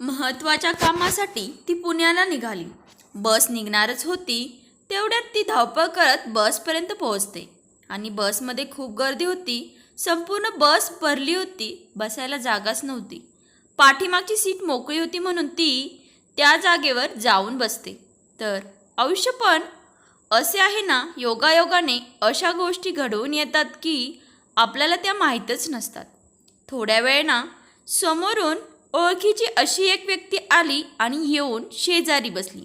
महत्त्वाच्या कामासाठी ती पुण्याला निघाली. बस निघणारच होती तेवढ्यात ती धावपळ करत बसपर्यंत पोहोचते. आणि बसमध्ये खूप गर्दी होती. संपूर्ण बस भरली होती बसायला जागाच नव्हती. पाठीमागची सीट मोकळी होती म्हणून ती त्या जागेवर जाऊन बसते. तर आयुष्य पण असे आहे ना योगायोगाने अशा गोष्टी घडवून येतात की आपल्याला त्या माहीतच नसतात. थोड्या वेळेना समोरून ओळखीची अशी एक व्यक्ती आली आणि येऊन शेजारी बसली.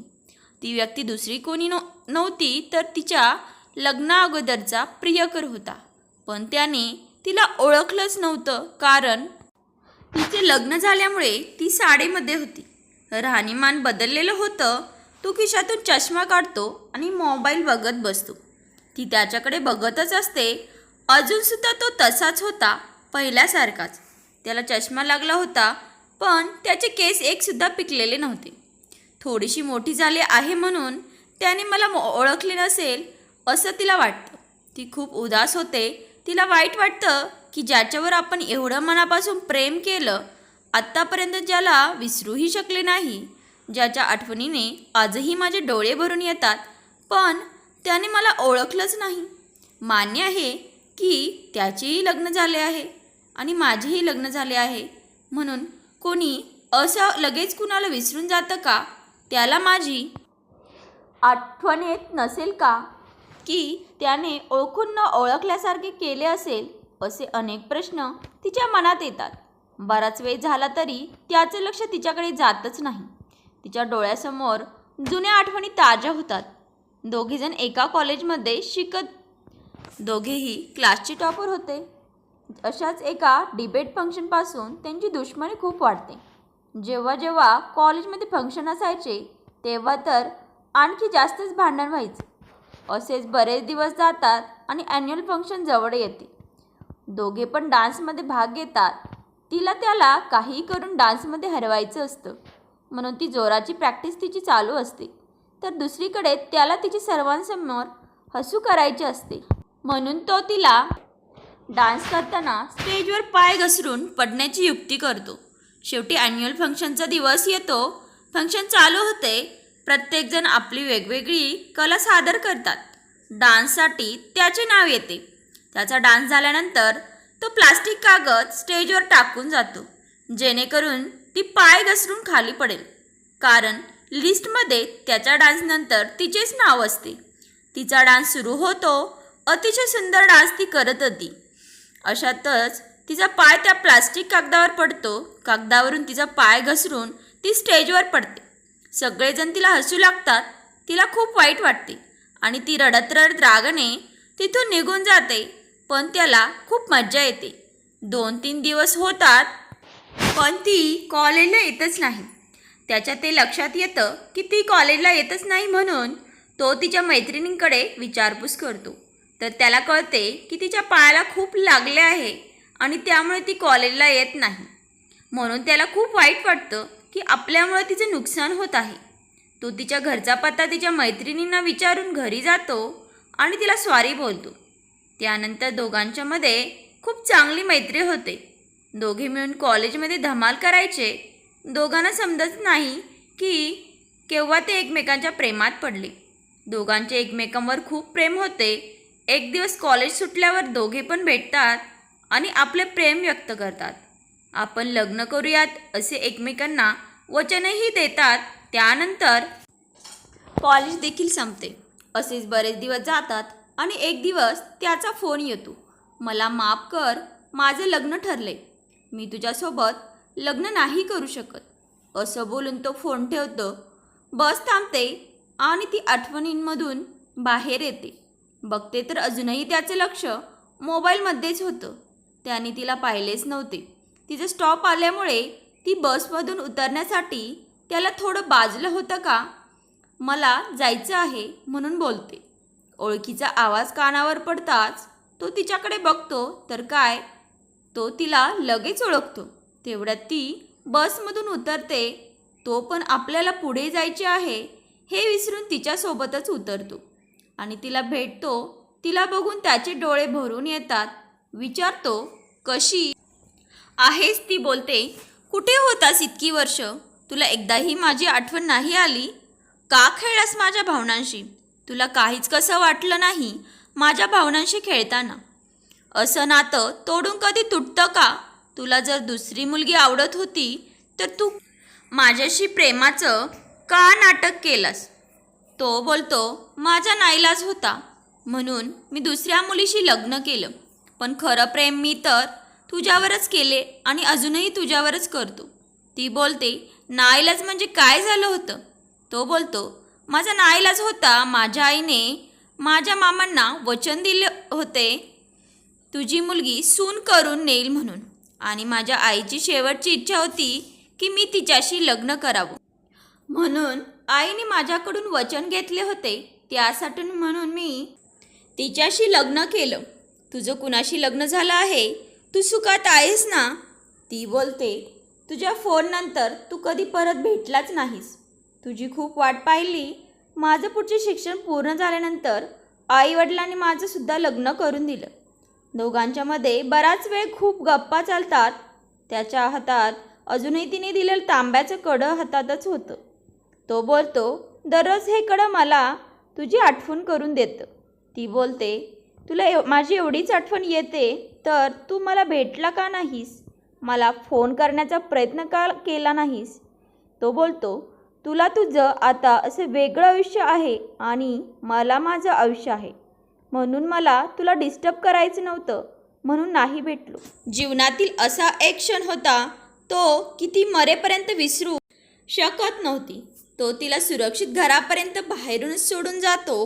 ती व्यक्ती दुसरी कोणी नव नव्हती तर तिच्या लग्नाअगोदरचा प्रियकर होता. पण त्याने तिला ओळखलंच नव्हतं कारण तिचे लग्न झाल्यामुळे ती साडेमध्ये होती. राहणीमान बदललेलं होतं. तो खिशातून चष्मा काढतो आणि मोबाईल बघत बसतो. ती त्याच्याकडे बघतच असते. अजूनसुद्धा तो तसाच होता पहिल्यासारखाच. त्याला चष्मा लागला होता. पण त्याचे केस एकसुद्धा पिकलेले नव्हते. थोडीशी मोठी झाली आहे म्हणून त्याने मला ओळखले नसेल असं तिला वाटतं. ती खूप उदास होते. तिला वाईट वाटतं की ज्याच्यावर आपण एवढं मनापासून प्रेम केलं आत्तापर्यंत ज्याला विसरूही शकले नाही ज्याच्या आठवणीने आजही माझे डोळे भरून येतात पण त्याने मला ओळखलंच नाही. मान्य आहे की त्याचेही लग्न झाले आहे आणि माझेही लग्न झाले आहे म्हणून कोणी असं लगेच कुणाला विसरून जातं का? त्याला माझी आठवण येत नसेल का? की त्याने ओळखून न ओळखल्यासारखे केले असेल? असे अनेक प्रश्न तिच्या मनात येतात. बराच वेळ झाला तरी त्याचे लक्ष तिच्याकडे जातच नाही. तिच्या डोळ्यासमोर जुन्या आठवणी ताज्या होतात. दोघेजण एका कॉलेजमध्ये शिकत दोघेही क्लासचे टॉपर होते. अशाच एका डिबेट फंक्शनपासून त्यांची दुश्मनी खूप वाढते. जेव्हा जेव्हा कॉलेजमध्ये फंक्शन असायचे तेव्हा तर आणखी जास्तच भांडण व्हायचं. असेच बरेच दिवस जातात आणि ॲन्युअल फंक्शन जवळ येते. दोघे पण डान्समध्ये भाग घेतात. तिला त्याला काही करून डान्समध्ये हरवायचं असतं. म्हणून ती जोराची प्रॅक्टिस तिची चालू असते. तर दुसरीकडे त्याला तिची सर्वांसमोर हसू करायचे असते. म्हणून तो तिला डान्स करताना स्टेजवर पाय घसरून पडण्याची युक्ती करतो. शेवटी ॲन्युअल फंक्शनचा दिवस येतो. फंक्शन चालू होते. प्रत्येकजण आपली वेगवेगळी कला सादर करतात. डान्ससाठी त्याचे नाव येते. त्याचा डान्स झाल्यानंतर तो प्लास्टिक कागद स्टेजवर टाकून जातो. जेणेकरून ती पाय घसरून खाली पडेल. कारण लिस्टमध्ये त्याच्या डान्सनंतर तिचेच नाव असते. तिचा डान्स सुरू होतो. अतिशय सुंदर डान्स ती करत होती. अशातच तिचा पाय त्या प्लास्टिक कागदावर पडतो. कागदावरून तिचा पाय घसरून ती स्टेजवर पडते. सगळेजण तिला हसू लागतात. तिला खूप वाईट वाटते. आणि ती रडत रडत रागाने तिथून निघून जाते. पण त्याला खूप मज्जा येते. दोन तीन दिवस होतात पण ती कॉलेजला येतच नाही. त्याच्या ते लक्षात येतं की ती कॉलेजला येतच नाही म्हणून तो तिच्या मैत्रिणींकडे विचारपूस करतो. तर त्याला कळते की तिच्या पायाला खूप लागले आहे आणि त्यामुळे ती कॉलेजला येत नाही. म्हणून त्याला खूप वाईट वाटतं की आपल्यामुळे तिचं नुकसान होत आहे. तो तिच्या घरचा पत्ता तिच्या मैत्रिणींना विचारून घरी जातो आणि तिला स्वारी बोलतो. त्यानंतर दोघांच्यामध्ये खूप चांगली मैत्री होते. दोघे मिळून कॉलेजमध्ये धमाल करायचे. दोघांना समजत नाही की केव्हा ते एकमेकांच्या प्रेमात पडले. दोघांचे एकमेकांवर खूप प्रेम होते एक दिवस कॉलेज सुटल्यावर दोघे पण भेटतात आणि आपले प्रेम व्यक्त करतात. आपण लग्न करूयात असे एकमेकांना वचनही देतात. त्यानंतर कॉलेज देखील संपते. असेच बरेच दिवस जातात आणि एक दिवस त्याचा फोन येतो. मला माफ कर माझं लग्न ठरले. मी तुझ्यासोबत लग्न नाही करू शकत. असं बोलून तो फोन ठेवतो. बस थांबते आणि ती आठवणींमधून बाहेर येते. बघते तर अजूनही त्याचं लक्ष मोबाईलमध्येच होतं. त्याने तिला पाहिलेच नव्हते. तिचं स्टॉप आल्यामुळे ती बसमधून उतरण्यासाठी त्याला थोडं बाजलं होतं का? मला जायचं आहे म्हणून बोलते. ओळखीचा आवाज कानावर पडताच तो तिच्याकडे बघतो तर काय? तो तिला लगेच ओळखतो. तेवढ्यात ती बसमधून उतरते. तो पण आपल्याला पुढे जायचे आहे हे विसरून तिच्यासोबतच उतरतो. आणि तिला भेटतो तिला बघून त्याचे डोळे भरून येतात. विचारतो कशी? आहेस ती बोलते. कुठे होतास इतकी वर्ष? तुला एकदाही माझी आठवण नाही आली? का खेळलास माझ्या भावनांशी? तुला काहीच कसं वाटलं नाही माझ्या भावनांशी खेळताना? असं नातं तोडून कधी तुटतं का? तुला जर दुसरी मुलगी आवडत होती तर तू माझ्याशी प्रेमाचं का नाटक केलंस? तो बोलतो माझा नाईलाज होता. म्हणून मी दुसऱ्या मुलीशी लग्न केलं. पण खरं प्रेम मी तर तुझ्यावरच केले आणि अजूनही तुझ्यावरच करतो. ती बोलते नाईलाज म्हणजे काय झालं होतं? तो बोलतो माझा नाईलाज होता माझ्या आईने माझ्या मामांना वचन दिले होते. तुझी मुलगी सून करून नेईल म्हणून. आणि माझ्या आईची शेवटची इच्छा होती की मी तिच्याशी लग्न करावं. म्हणून आईने माझ्याकडून वचन घेतले होते त्यासाठी म्हणून मी तिच्याशी लग्न केलं. तुझं कुणाशी लग्न झालं आहे? तू सुखात आहेस ना? ती बोलते तुझ्या फोननंतर तू कधी परत भेटलाच नाहीस. तुझी खूप वाट पाहिली. माझं पुढचे शिक्षण पूर्ण झाल्यानंतर आईवडिलांनी माझंसुद्धा लग्न करून दिलं. दोघांच्यामध्ये बराच वेळ खूप गप्पा चालतात. त्याच्या हातात अजूनही तिने दिलेलं तांब्याचं कडं हातातच होतं. तो बोलतो दररोज हे कडं मला तुझी आठवण करून देतं. ती बोलते तुला एव माझी एवढीच आठवण येते तर तू मला भेटला का नाहीस? मला फोन करण्याचा प्रयत्न का केला नाहीस? तो बोलतो तुला तुझं आता असं वेगळं आयुष्य आहे आणि मला माझं आयुष्य आहे. म्हणून मला तुला डिस्टर्ब करायचं नव्हतं म्हणून नाही भेटलो. जीवनातील असा एक क्षण होता तो किती मरेपर्यंत विसरू शकत नव्हती. तो तिला सुरक्षित घरापर्यंत बाहेरूनच सोडून जातो.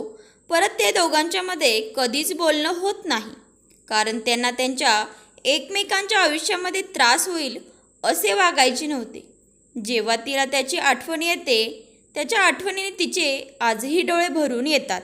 परत ते दोघांच्यामध्ये कधीच बोलणं होत नाही. कारण त्यांना त्यांच्या एकमेकांच्या आयुष्यामध्ये त्रास होईल असे वागायचे नव्हते. जेव्हा तिला त्याची आठवण येते त्याच्या आठवणीने तिचे आजही डोळे भरून येतात.